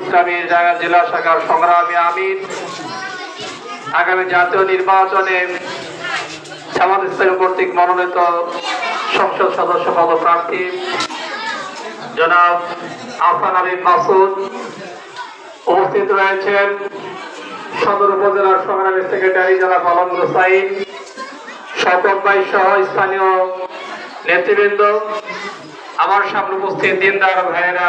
ইসলামী জায়গা জেলা শাখার সংগ্রামী আমিন আগামী জাতীয় নির্বাচনে জামাত ইসলামী কর্তৃক মনোনীত সংসদ সদস্য পদপ্রার্থী জনাব আসান আলী মাসুদ উপস্থিত রয়েছেন সদর উপজেলার সংগ্রামী সেক্রেটারি জনাব আলমদুর সাইদ শপথ ভাই সহ স্থানীয় নেতৃবৃন্দ, আমার সামনে উপস্থিত দিনদার ভাইয়েরা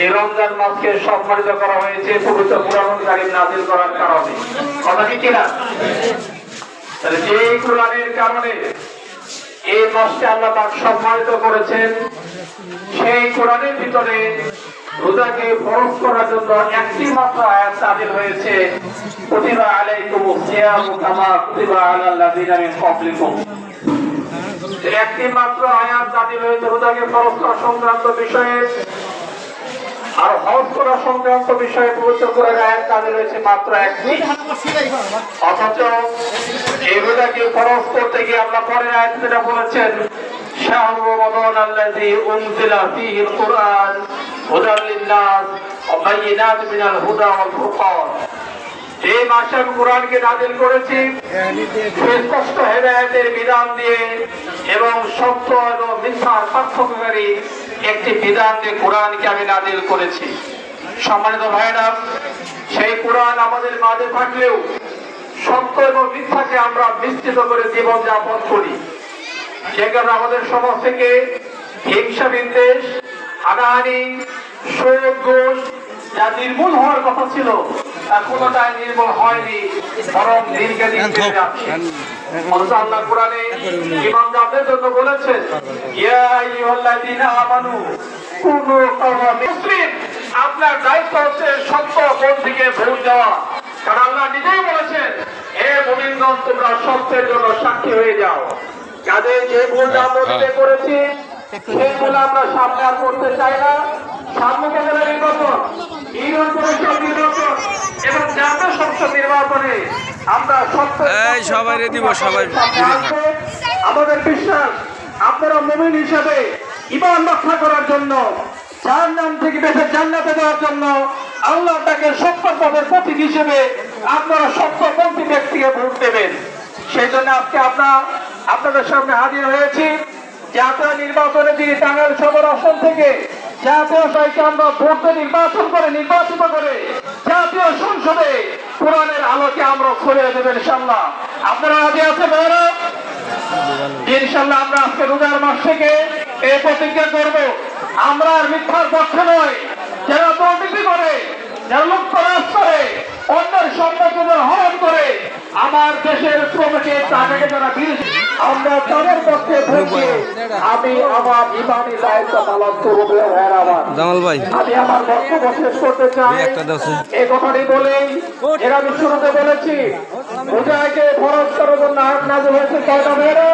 এই রমজান মাসকে সম্মানিত করা হয়েছে, পবিত্র পুরাণ কারিম নাজিল করার কারণে। কথা কি কিনা? তাহলে যে কোরআনের কারণে এই মাসকে আল্লাহ পাক সম্মানিত করেছেন, সেই কোরআনের ভিতরে রোজাকে ফরজ করার জন্য একটি মাত্র আয়াত নাযিল হয়েছে, কুতিবা আলাইকুমুস সিয়ামু কামা একটি মাত্র আয়াত হয়েছে রোজাকে ফরজ করা সংক্রান্ত বিষয়ে। আর হজ করা সংক্রান্ত বিষয়ে পবিত্র কোরআনের আয়াত তাদের রয়েছে মাত্র একটি অথচ এই রোজাকে ফরজ করতে গিয়ে আল্লাহ পরের আয়াত যেটা বলেছেন, শাহরু রমাদান আল্লাযী উনজিলা ফীহিল কুরআন হুদা ওয়াল ফুরকান। এই মাসে আমি কোরআনকে নাজিল করেছি স্পষ্ট হেদায়েতের বিধান দিয়ে এবং সত্য এবং মিথ্যার পার্থক্যকারী একটি বিধান দিয়ে কোরআনকে আমি নাজিল করেছি। সম্মানিত ভাইরা সেই কোরআন আমাদের মাঝে থাকলেও সত্য এবং মিথ্যাকে আমরা বিস্তৃত করে জীবন যাপন করি। যে কারণে আমাদের সমাজ থেকে হিংসা বিদ্বেষ, হানাহানি, শোক, দোষ যা নির্মূল হওয়ার কথা ছিল। তা কোনোটাই নির্মূল হয়নি। বরং দিনকে দিন অথচ আল্লাহ কোরআনে ইমানদারদের জন্য বলেছেন ইয়া আইয়ুহাল্লাযীনা আমানু কুনু কাওয়ামিন মুসলিম। আপনার দায়িত্ব হচ্ছে সত্য কোন দিকে ভুল যাওয়া কারণ আল্লাহ নিজেই বলেছেন হে মুমিনগণ তোমরা সত্যের জন্য সাক্ষী হয়ে যাও। কাজে যে ভুলটা আমরা করেছি সেই ভুল আমরা সামনে আর করতে চাই না। সামনে নির্বাচন এবং জাতীয় সংসদ নির্বাচনে আমরা এই দিব, সবাই আমাদের বিশ্বাস আপনারা মুমিন হিসাবে ইমান রক্ষা করার জন্য যার নাম থেকে বেঁচে জান্নাতে দেওয়ার জন্য আল্লাহ তাকে সত্য পদের প্রতীক হিসেবে আপনারা সত্যপন্থী ব্যক্তিকে ভোট দেবেন। সেই জন্য আজকে আমরা আপনাদের সামনে হাজির হয়েছি। জাতীয় নির্বাচনে যিনি টাঙ্গাইল সদর আসন থেকে জাতীয় সাহিত্য আমরা ভোটে নির্বাচন করে, নির্বাচিত করে, জাতীয় সংসদে কোরআনের আলোকে আমরা খুলে দেবেন ইনশাল্লাহ আপনারা রাজি আছে ভাইরা ইনশাল্লাহ আমরা আজকে রোজার মাস থেকে এ প্রতিজ্ঞা করব। আমরা আর মিথ্যার পক্ষে নয়, যারা দুর্নীতি করে, যারা লুপ্তরাজ করে অন্যের সম্পত্তি যারা হরণ করে আমার দেশের শ্রমিকে টাকাকে যারা বিদেশি আমরা তাদের পক্ষে থেকে আমি আমার ইমানি দায়িত্ব পালন করব জামাল ভাই। আমি আমার বক্তব্য শেষ করতে চাই। এই একটা স্যার। এই কথাটি বলেই এর আমি শুরুতে বলেছি রোজাকে ফরজ করার জন্য আয়াত নাযিল হয়েছে কয়টা মেয়েরা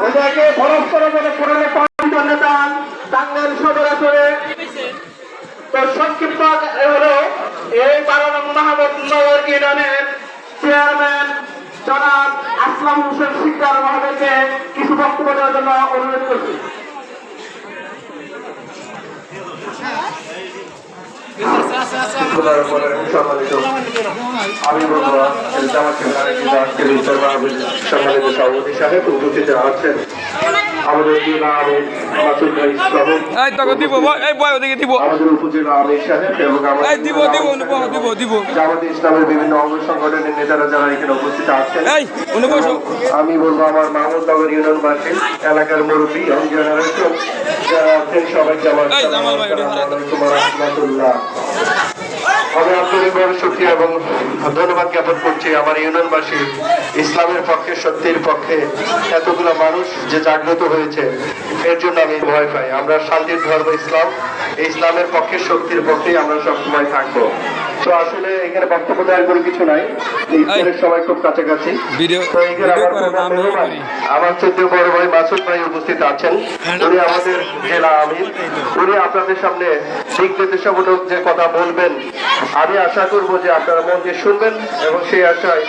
রোজাকে ফরজ করার জন্য কোরআনে কয়টা নেতা টাঙ্গাইল সদর আসরে তো সংক্ষিপ্ত হলো এই বারো নং মাহমুদ নগর ইউনিয়নের চেয়ারম্যান জনাব আসলাম হোসেন শিকদার মহাদেরকে কিছু বক্তব্য দেওয়ার জন্য অনুরোধ করছি। সম্মানিত। সভাপতি সাহেব উপস্থিত আছেন। আমাদের জেলা আমির এই তোকে দিব এই বয় ওদিকে দিব। আমাদের উপজেলা আমির সাহেব এবং আমাদের এই দিব দিব অনুপম দিব দিব। জামাত ইসলামের বিভিন্ন অঙ্গ সংগঠনের নেতারা যারা এখানে উপস্থিত আছেন। এই অনুপম আমি বলব আমার মাহমুদনগর ইউনিয়নবাসী এলাকার মুরব্বী এবং জেনারেশন যারা আছেন সবাইকে আমার এই, জামাল ভাই, আসসালামু আলাইকুম ওয়া রাহমাতুল্লাহ। আমি আন্তরিকভাবে সুক্রিয়া এবং ধন্যবাদ জ্ঞাপন করছি আমার ইউনিয়নবাসী, ইসলামের পক্ষে সত্যের পক্ষে এতগুলো মানুষ যে জাগ্রত হয়েছে, এর জন্য আমি ভয় পাই। আমরা শান্তির ধর্ম ইসলাম ইসলামের পক্ষে, শক্তির পক্ষেই আমরা সবসময় থাকব। তো আসলে এখানে বক্তব্য দেওয়ার কোনো কিছু নাই। ইফতারের সবাই খুব কাছাকাছি। ভিডিও তো এখানে ভিডিও আমার করে না আমি বড় ভাই, করি। আমার চোদ্দ বড় ভাই মাসুদ ভাই উপস্থিত আছেন। উনি আমাদের জেলা আমির। উনি আপনাদের সামনে দিক নির্দেশামূলক যে কথা বলবেন আমি আশা করব যে আপনারা মন দিয়ে শুনবেন এবং সেই আশায়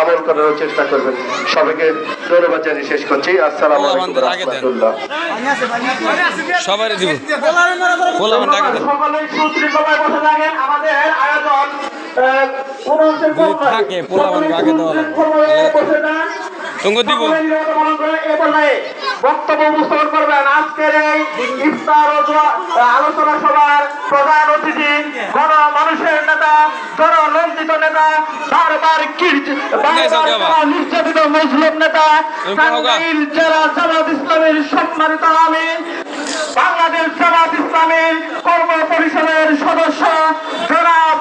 আমল করার চেষ্টা করবেন। সবাইকে জানিয়ে শেষ করছি। আসসালামু সবাই দিব। বললাম সকলেই বসে থাকেন। আমাদের আয়োজন। থাকে, আগে দেওয়া বক্তব্য উপস্থাপন করবেন। আজকের এই ইফতার আলোচনা সভার প্রধান অতিথি গণ মানুষের নেতা নেতা বারবার মুসলিম নেতা। টাঙ্গাইল জেলা জামাত ইসলামের সম্মানিত আমি বাংলাদেশ জামাত ইসলামের কর্ম পরিষদের সদস্য জনাব